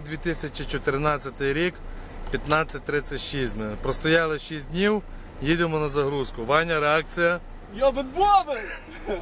2014 рік, 15.36. Ми Простояли 6 днів, їдемо на загрузку. Ваня, реакція. Йобен бобен!